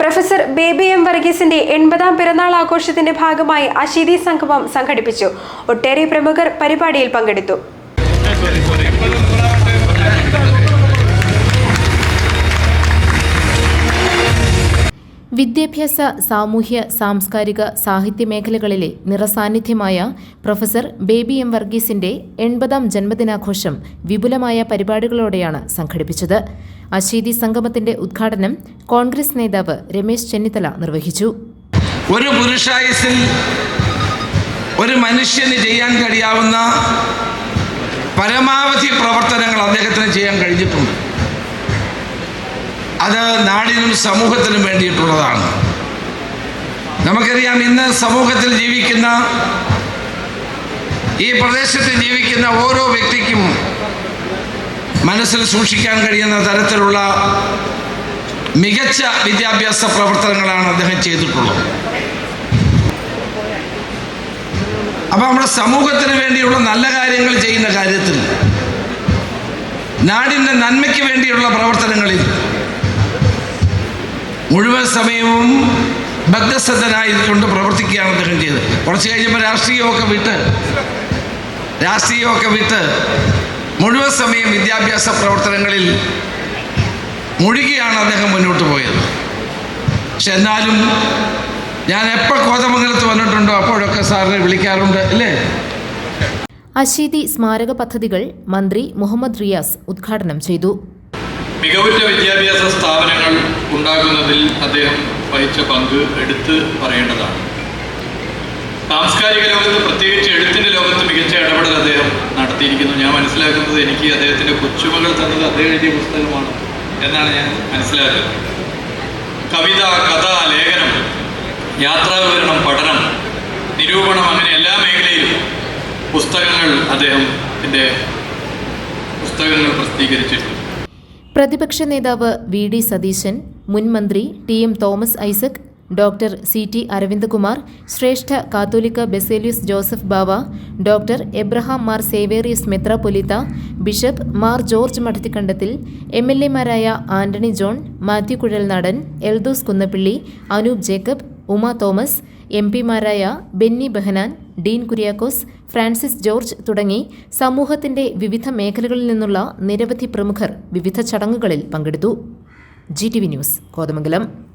Professor baby M വർഗീസിന്റെ എൺപതാം പിറന്നാൾ ആഘോഷത്തിന്റെ ഭാഗമായി അശീതി സംഗമം സംഘടിപ്പിച്ചു. ഒട്ടേറെ പ്രമുഖർ പരിപാടിയിൽ പങ്കെടുത്തു. വിദ്യാഭ്യാസ സാമൂഹ്യ സാംസ്കാരിക സാഹിത്യ മേഖലകളിലെ നിറസാന്നിധ്യമായ പ്രൊഫസർ ബേബി എം വർഗീസിന്റെ എൺപതാം ജന്മദിനാഘോഷം വിപുലമായ പരിപാടികളോടെയാണ് സംഘടിപ്പിച്ചത്. അശീതി സംഗമത്തിന്റെ ഉദ്ഘാടനം കോൺഗ്രസ് നേതാവ് രമേശ് ചെന്നിത്തല നിർവഹിച്ചു. ഒരു പുരുഷായുസിൽ ഒരു മനുഷ്യന് ചെയ്യാൻ കഴിയാവുന്ന പരമാവധി പ്രവർത്തനങ്ങൾ അദ്ദേഹത്തിന് ചെയ്യാൻ കഴിഞ്ഞിട്ടുണ്ട്. അത് നാടിനും സമൂഹത്തിനും വേണ്ടിയിട്ടുള്ളതാണ്. നമുക്കറിയാം ഇന്ന് സമൂഹത്തിൽ ജീവിക്കുന്ന ഈ പ്രദേശത്ത് ജീവിക്കുന്ന ഓരോ വ്യക്തിക്കും മനസ്സിൽ സൂക്ഷിക്കാൻ കഴിയുന്ന തരത്തിലുള്ള മികച്ച വിദ്യാഭ്യാസ പ്രവർത്തനങ്ങളാണ് അദ്ദേഹം ചെയ്തിട്ടുള്ളത്. അപ്പൊ നമ്മുടെ സമൂഹത്തിന് വേണ്ടിയുള്ള നല്ല കാര്യങ്ങൾ ചെയ്യുന്ന കാര്യത്തിൽ നാടിന്റെ നന്മയ്ക്ക് വേണ്ടിയുള്ള പ്രവർത്തനങ്ങളിൽ മുഴുവൻ സമയവും ഭക്തശ്രദ്ധനായിക്കൊണ്ട് പ്രവർത്തിക്കുകയാണ് അദ്ദേഹം ചെയ്തത്. കുറച്ച് കഴിഞ്ഞപ്പോൾ രാഷ്ട്രീയമൊക്കെ വിട്ട് രാഷ്ട്രീയമൊക്കെ വിട്ട് മുഴുവൻ സമയം വിദ്യാഭ്യാസ പ്രവർത്തനങ്ങളിൽ മുഴുകിയാണ് അദ്ദേഹം മുന്നോട്ട് പോയത്. പക്ഷെ എന്നാലും ഞാൻ എപ്പോൾ കോതമംഗലത്ത് വന്നിട്ടുണ്ടോ അപ്പോഴൊക്കെ സാറിനെ വിളിക്കാറുണ്ട് അല്ലേ? അശീതി സ്മാരക പദ്ധതികൾ മന്ത്രി മുഹമ്മദ് റിയാസ് ഉദ്ഘാടനം ചെയ്തു. മികവുറ്റ വിദ്യാഭ്യാസ സ്ഥാപനങ്ങൾ ഉണ്ടാകുന്നതിൽ അദ്ദേഹം വഹിച്ച പങ്ക് എടുത്ത് പറയേണ്ടതാണ്. സാംസ്കാരിക ലോകത്ത് പ്രത്യേകിച്ച് എഴുത്തിന്റെ ലോകത്ത് മികച്ച ഇടപെടൽ അദ്ദേഹം നടത്തിയിരിക്കുന്നു. ഞാൻ മനസ്സിലാക്കുന്നത് എനിക്ക് അദ്ദേഹത്തിന്റെ കൊച്ചുമകൾ തന്നത് അദ്ദേഹം എഴുതിയ പുസ്തകമാണ് എന്നാണ് ഞാൻ മനസ്സിലാക്കുന്നത്. കവിത കഥ ലേഖനം യാത്രാവിവരണം പഠനം നിരൂപണം അങ്ങനെ എല്ലാ മേഖലയിലും പുസ്തകങ്ങൾ അദ്ദേഹത്തിന്റെ പുസ്തകങ്ങൾ പ്രസിദ്ധീകരിച്ചിട്ടുണ്ട്. പ്രതിപക്ഷ നേതാവ് വി ഡി സതീശൻ മുൻമന്ത്രി T M Thomas Isaac doctor C T Aravindakumar ശ്രേഷ്ഠ കാത്തോലിക്ക Baselios Joseph Bava doctor Abraham Mar Severios മെത്രാപൊലിത്ത bishop Mar George Madathikandathil M L എമാരായ Antony John Mathew Kuzhalnadan Eldhose Kunnappilly Anoop Jacob Uma Thomas M പിമാരായ ബെന്നി ബെഹനാൻ ഡീൻ കുര്യാക്കോസ് ഫ്രാൻസിസ് ജോർജ് തുടങ്ങി സമൂഹത്തിന്റെ വിവിധ മേഖലകളിൽ നിന്നുള്ള നിരവധി പ്രമുഖർ വിവിധ ചടങ്ങുകളിൽ പങ്കെടുത്തു. G T V news Kothamangalam.